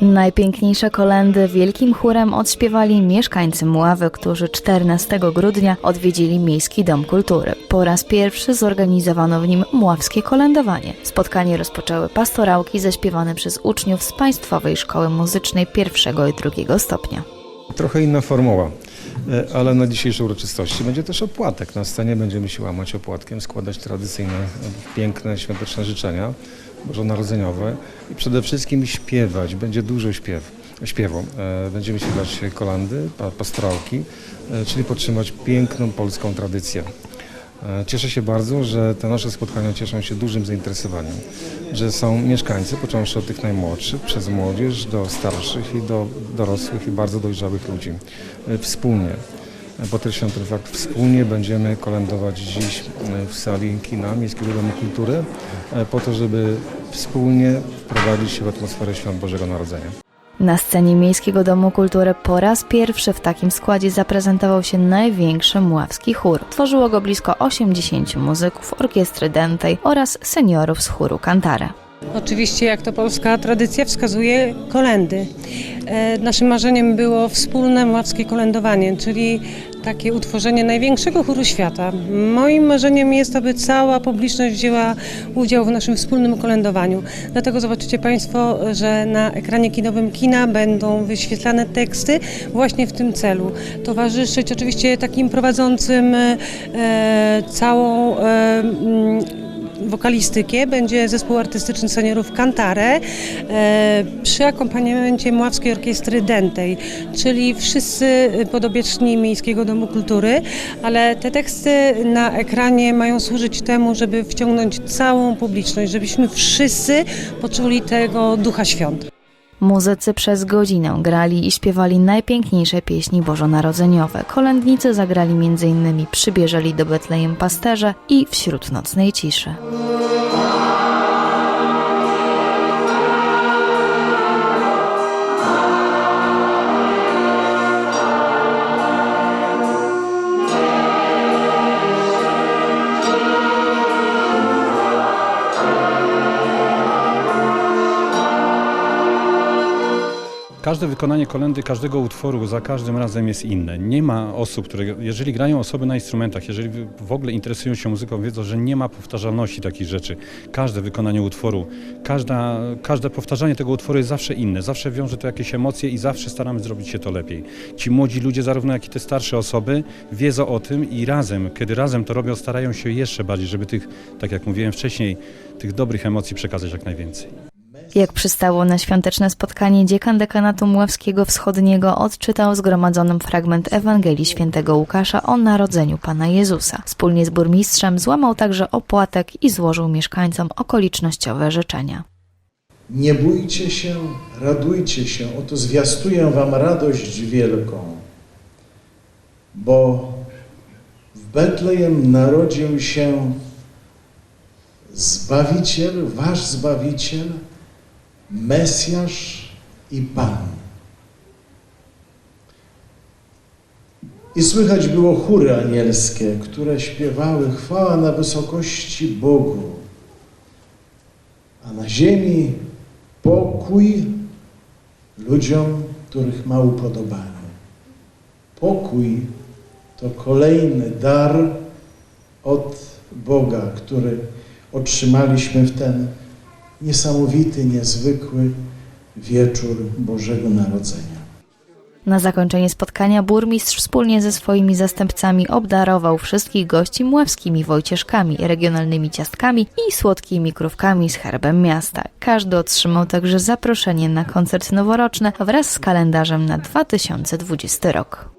Najpiękniejsze kolendy wielkim chórem odśpiewali mieszkańcy Mławy, którzy 14 grudnia odwiedzili Miejski Dom Kultury. Po raz pierwszy zorganizowano w nim mławskie kolędowanie. Spotkanie rozpoczęły pastorałki zaśpiewane przez uczniów z Państwowej Szkoły Muzycznej pierwszego i drugiego stopnia. Trochę inna formuła, e, ale na dzisiejszej uroczystości będzie też opłatek. Na scenie będziemy się łamać opłatkiem, składać tradycyjne, piękne, świąteczne życzenia bożonarodzeniowe i przede wszystkim śpiewać. Będzie dużo śpiew, śpiewu. E, Będziemy śpiewać kolandy, pa- pastorałki, e, czyli podtrzymać piękną polską tradycję. E, Cieszę się bardzo, że te nasze spotkania cieszą się dużym zainteresowaniem, że są mieszkańcy, począwszy od tych najmłodszych, przez młodzież do starszych i do dorosłych i bardzo dojrzałych ludzi. Wspólnie, ten fakt, wspólnie będziemy kolędować dziś e, w sali kina Miejskiego Domu Kultury e, po to, żeby wspólnie wprowadzić się w atmosferę Świąt Bożego Narodzenia. Na scenie Miejskiego Domu Kultury po raz pierwszy w takim składzie zaprezentował się największy mławski chór. Tworzyło go blisko 80 muzyków orkiestry dętej oraz seniorów z chóru Kantara. Oczywiście, jak to polska tradycja wskazuje, kolendy. E, Naszym marzeniem było wspólne mławskie kolędowanie, czyli takie utworzenie największego chóru świata. Moim marzeniem jest, aby cała publiczność wzięła udział w naszym wspólnym kolędowaniu. Dlatego zobaczycie Państwo, że na ekranie kinowym kina będą wyświetlane teksty właśnie w tym celu. Towarzyszyć oczywiście takim prowadzącym e, całą e, wokalistykę będzie zespół artystyczny seniorów Kantare e, przy akompaniamencie Mławskiej Orkiestry Dętej, czyli wszyscy podobieczni Miejskiego Domu Kultury, ale te teksty na ekranie mają służyć temu, żeby wciągnąć całą publiczność, żebyśmy wszyscy poczuli tego ducha świąt. Muzycy przez godzinę grali i śpiewali najpiękniejsze pieśni bożonarodzeniowe. Kolędnicy zagrali m.in. Przybierzeli do Betlejem pasterze i Wśród nocnej ciszy. Każde wykonanie kolendy, każdego utworu za każdym razem jest inne. Nie ma osób, które, jeżeli grają osoby na instrumentach, jeżeli w ogóle interesują się muzyką, wiedzą, że nie ma powtarzalności takich rzeczy. Każde wykonanie utworu, każda, każde powtarzanie tego utworu jest zawsze inne, zawsze wiąże to jakieś emocje i zawsze staramy zrobić się to lepiej. Ci młodzi ludzie, zarówno jak i te starsze osoby, wiedzą o tym i razem, kiedy razem to robią, starają się jeszcze bardziej, żeby tych, tak jak mówiłem wcześniej, tych dobrych emocji przekazać jak najwięcej. Jak przystało na świąteczne spotkanie, dziekan dekanatu Mławskiego Wschodniego odczytał zgromadzonym fragment Ewangelii Świętego Łukasza o narodzeniu Pana Jezusa. Wspólnie z burmistrzem złamał także opłatek i złożył mieszkańcom okolicznościowe życzenia. Nie bójcie się, radujcie się, oto zwiastuję wam radość wielką, bo w Betlejem narodził się Zbawiciel, wasz Zbawiciel, Mesjasz i Pan. I słychać było chóry anielskie, które śpiewały chwała na wysokości Bogu, a na ziemi pokój ludziom, których ma upodobanie. Pokój to kolejny dar od Boga, który otrzymaliśmy w ten niesamowity, niezwykły wieczór Bożego Narodzenia. Na zakończenie spotkania burmistrz wspólnie ze swoimi zastępcami obdarował wszystkich gości mławskimi wojcieszkami, regionalnymi ciastkami i słodkimi krówkami z herbem miasta. Każdy otrzymał także zaproszenie na koncert noworoczny wraz z kalendarzem na 2020 rok.